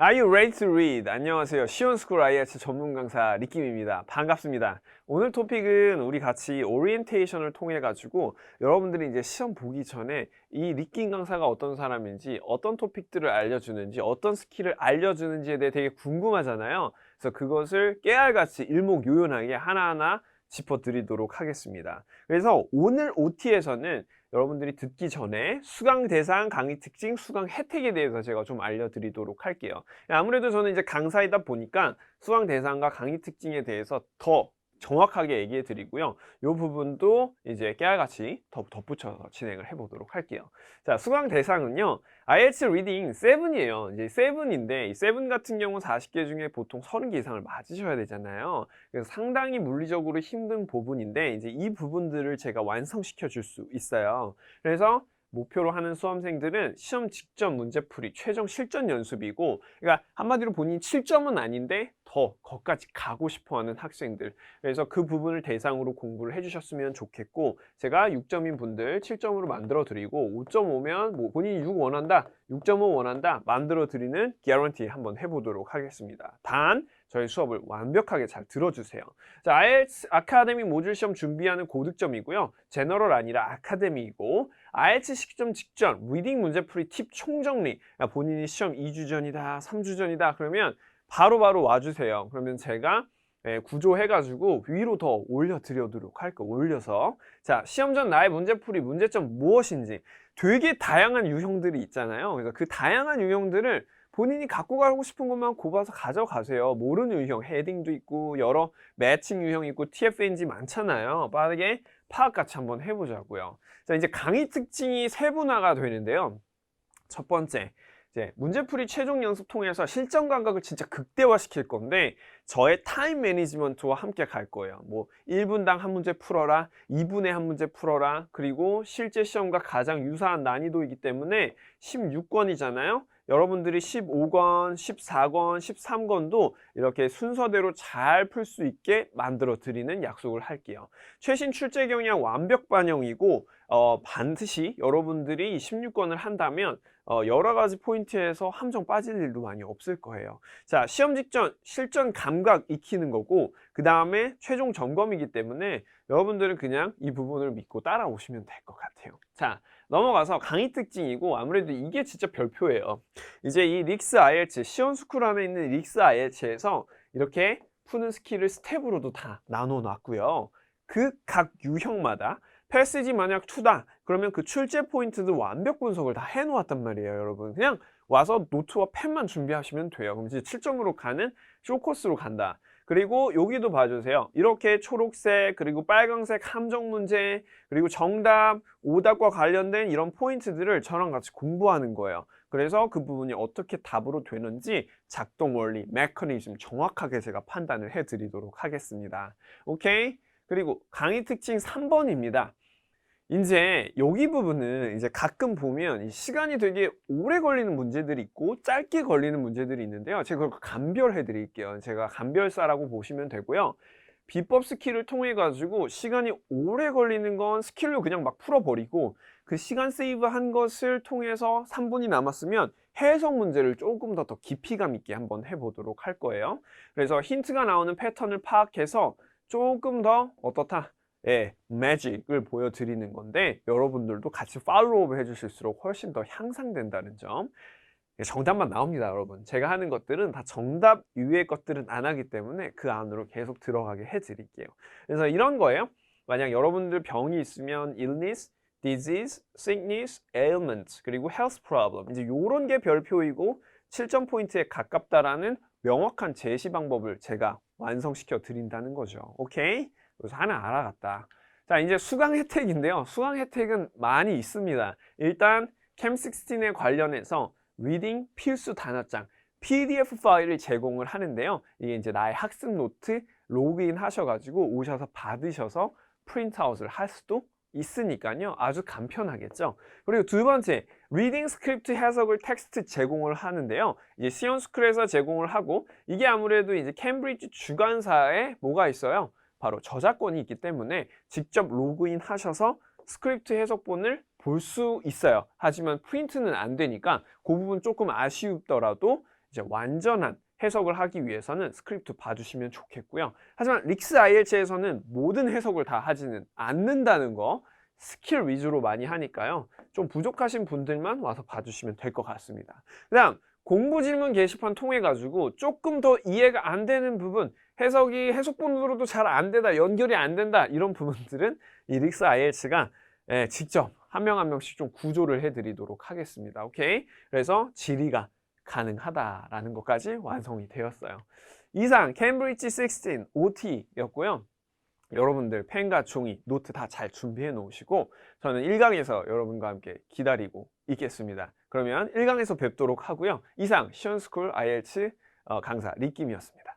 Are you ready to read? 안녕하세요. 시원스쿨 IELTS 전문 강사 리킴입니다. 반갑습니다. 오늘 토픽은 우리 같이 오리엔테이션을 통해 가지고 여러분들이 이제 시험 보기 전에 이 리킴 강사가 어떤 사람인지, 어떤 토픽들을 알려주는지, 어떤 스킬을 알려주는지에 대해 되게 궁금하잖아요. 그래서 그것을 깨알같이 일목요연하게 하나하나 짚어드리도록 하겠습니다. 그래서 오늘 OT에서는 여러분들이 듣기 전에 수강 대상, 강의 특징, 수강 혜택에 대해서 제가 좀 알려드리도록 할게요. 아무래도 저는 이제 강사이다 보니까 수강 대상과 강의 특징에 대해서 더 정확하게 얘기해 드리고요. 이 부분도 이제 깨알같이 더 덧붙여서 진행을 해보도록 할게요. 자, 수강 대상은요. IELTS 리딩 7이에요. 이제 7인데 이7 같은 경우 40개 중에 보통 30개 이상을 맞으셔야 되잖아요. 그래서 상당히 물리적으로 힘든 부분인데 이제 이 부분들을 제가 완성시켜 줄 수 있어요. 그래서 목표로 하는 수험생들은 시험 직전 문제풀이 최종 실전 연습이고 그러니까 한마디로 본인이 7점은 아닌데 더 거기까지 가고 싶어하는 학생들 그래서 그 부분을 대상으로 공부를 해주셨으면 좋겠고 제가 6점인 분들 7점으로 만들어 드리고 5.5면 뭐 본인이 6 원한다 6.5 원한다 만들어 드리는 개런티 한번 해보도록 하겠습니다 단 저희 수업을 완벽하게 잘 들어주세요. 자, IELTS 아카데미 모듈 시험 준비하는 고득점이고요. 제너럴 아니라 아카데미이고 IELTS 시점 직전 리딩 문제풀이 팁 총정리 야, 본인이 시험 2주 전이다 3주 전이다 그러면 바로 바로 와주세요. 그러면 제가 예, 구조해가지고 위로 더 올려드리도록 할 거예요. 올려서 자 시험 전 나의 문제풀이 문제점 무엇인지 되게 다양한 유형들이 있잖아요. 그래서 그 다양한 유형들을 본인이 갖고 가고 싶은 것만 꼽아서 가져가세요. 모르는 유형, 헤딩도 있고 여러 매칭 유형 있고 TFNG 많잖아요. 빠르게 파악 같이 한번 해보자고요. 자 이제 강의 특징이 세분화가 되는데요. 첫 번째, 이제 문제풀이 최종 연습 통해서 실전 감각을 진짜 극대화시킬 건데 저의 타임 매니지먼트와 함께 갈 거예요. 뭐 1분당 한 문제 풀어라, 2분에 한 문제 풀어라, 그리고 실제 시험과 가장 유사한 난이도이기 때문에 16권이잖아요. 여러분들이 15권, 14권, 13권도 이렇게 순서대로 잘 풀 수 있게 만들어 드리는 약속을 할게요. 최신 출제 경향 완벽 반영이고 어, 반드시 여러분들이 16권을 한다면 어, 여러 가지 포인트에서 함정 빠질 일도 많이 없을 거예요. 자, 시험 직전 실전 감각 익히는 거고 그 다음에 최종 점검이기 때문에 여러분들은 그냥 이 부분을 믿고 따라오시면 될 것 같아요. 자, 넘어가서 강의 특징이고 아무래도 이게 진짜 별표예요. 이제 이 릭스 IELTS 시원스쿨 안에 있는 릭스 IELTS에서 이렇게 푸는 스킬을 스텝으로도 다 나눠 놨고요. 그 각 유형마다 패시지 만약 2다 그러면 그 출제 포인트도 완벽 분석을 다 해놓았단 말이에요 여러분 그냥 와서 노트와 펜만 준비하시면 돼요 그럼 이제 7점으로 가는 쇼코스로 간다 그리고 여기도 봐주세요 이렇게 초록색 그리고 빨강색 함정 문제 그리고 정답 오답과 관련된 이런 포인트들을 저랑 같이 공부하는 거예요 그래서 그 부분이 어떻게 답으로 되는지 작동 원리, 메커니즘 정확하게 제가 판단을 해드리도록 하겠습니다 오케이? 그리고 강의 특징 3번입니다. 이제 여기 부분은 이제 가끔 보면 시간이 되게 오래 걸리는 문제들이 있고 짧게 걸리는 문제들이 있는데요. 제가 그걸 감별해 드릴게요. 제가 감별사라고 보시면 되고요. 비법 스킬을 통해 가지고 시간이 오래 걸리는 건 스킬로 그냥 막 풀어버리고 그 시간 세이브 한 것을 통해서 3분이 남았으면 해석 문제를 조금 더 더 깊이감 있게 한번 해보도록 할 거예요. 그래서 힌트가 나오는 패턴을 파악해서 조금 더 어떻다? 예, 매직을 보여드리는 건데 여러분들도 같이 팔로우업 해주실수록 훨씬 더 향상된다는 점 예, 정답만 나옵니다 여러분 제가 하는 것들은 다 정답 이외의 것들은 안 하기 때문에 그 안으로 계속 들어가게 해드릴게요 그래서 이런 거예요 만약 여러분들 병이 있으면 illness, disease, sickness, ailment 그리고 health problem 이제 요런 게 별표이고 7점 포인트에 가깝다라는 명확한 제시 방법을 제가 완성시켜 드린다는 거죠. 오케이? 그래서 하나 알아갔다. 자, 이제 수강 혜택인데요. 수강 혜택은 많이 있습니다. 일단 캠16에 관련해서 리딩 필수 단어장 PDF 파일을 제공을 하는데요. 이게 이제 나의 학습 노트 로그인 하셔가지고 오셔서 받으셔서 프린트아웃을 할 수도 있으니까요. 아주 간편하겠죠. 그리고 두 번째, 리딩 스크립트 해석을 텍스트 제공을 하는데요. 이제 시온스쿨에서 제공을 하고 이게 아무래도 이제 캠브리지 주관사에 뭐가 있어요? 바로 저작권이 있기 때문에 직접 로그인 하셔서 스크립트 해석본을 볼 수 있어요. 하지만 프린트는 안 되니까 그 부분 조금 아쉬웠더라도 이제 완전한 해석을 하기 위해서는 스크립트 봐주시면 좋겠고요. 하지만 릭스 IELTS에서는 모든 해석을 다 하지는 않는다는 거 스킬 위주로 많이 하니까요. 좀 부족하신 분들만 와서 봐주시면 될 것 같습니다. 그 다음 공부 질문 게시판 통해 가지고 조금 더 이해가 안 되는 부분 해석이 해석본으로도 잘 안 되다 연결이 안 된다 이런 부분들은 이 릭스 IELTS가 예, 직접 한명한 명씩 좀 구조를 해드리도록 하겠습니다. 오케이? 그래서 질의가 가능하다라는 것까지 완성이 되었어요. 이상 캠브리지 16 OT였고요. 여러분들 펜과 종이, 노트 다 잘 준비해 놓으시고 저는 1강에서 여러분과 함께 기다리고 있겠습니다. 그러면 1강에서 뵙도록 하고요. 이상 시원스쿨 IELTS 어, 강사 리킴이었습니다.